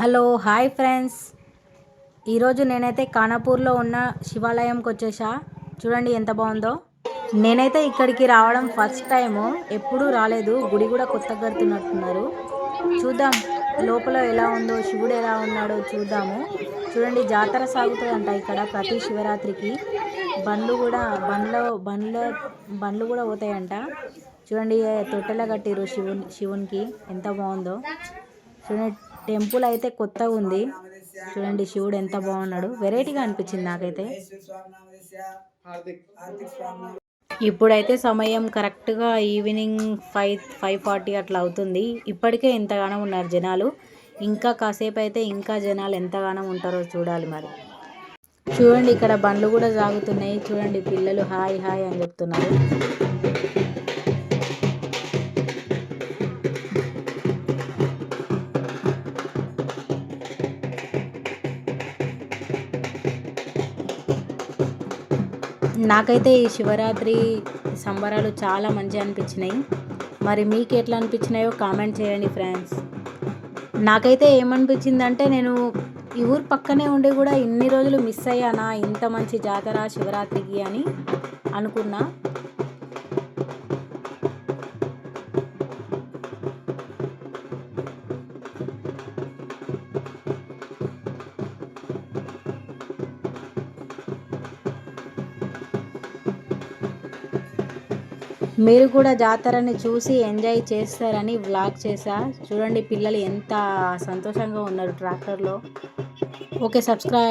Hello hi friends. ఈరోజు నేనైతే కానాపూర్లో ఉన్న శివాలయంకి వచ్చేసా. చూడండి ఎంత బాగుందో. నేనైతే ఇక్కడికి రావడం ఫస్ట్ టైము. ఎప్పుడూ రాలేదు. గుడి కూడా కొత్త కడుతున్నట్టున్నారు. చూద్దాం లోపల ఎలా ఉందో శివుడు ఎలా ఉన్నాడో చూద్దాము. చూడండి జాతర సాగుతుందంట ఇక్కడ ప్రతి శివరాత్రికి. బండ్లు కూడా బండ్లో బండ్ల బండ్లు కూడా పోతాయంట. చూడండి తొట్టెలా కట్టిరు శివుని శివునికి. ఎంత బాగుందో. చూడండి టెంపుల్ అయితే కొత్తగా ఉంది. చూడండి శివుడు ఎంత బాగున్నాడు. వెరైటీగా అనిపించింది నాకైతే. ఇప్పుడైతే సమయం కరెక్ట్గా ఈవినింగ్ ఫైవ్ ఫైవ్ ఫార్టీ అట్లా అవుతుంది. ఇప్పటికే ఎంతగానో ఉన్నారు జనాలు. ఇంకా కాసేపు అయితే ఇంకా జనాలు ఎంతగానో ఉంటారో చూడాలి మరి. చూడండి ఇక్కడ బండ్లు కూడా సాగుతున్నాయి. చూడండి పిల్లలు హాయ్ హాయ్ అని చెప్తున్నారు. నాకైతే ఈ శివరాత్రి సంబరాలు చాలా మంచిగా అనిపించినాయి. మరి మీకు ఎట్లా అనిపించినాయో కామెంట్ చేయండి ఫ్రెండ్స్. నాకైతే ఏమనిపించిందంటే నేను ఈ ఊరు పక్కనే ఉండి కూడా ఇన్ని రోజులు మిస్ అయ్యానా ఇంత మంచి జాతర శివరాత్రికి అని అనుకున్నా. మీరు కూడా జాతరని చూసి ఎంజాయ్ చేస్తారని వ్లాగ్ చేశా. చూడండి పిల్లలు ఎంత సంతోషంగా ఉన్నారు ట్రాక్టర్లో ఓకే సబ్స్క్రైబ్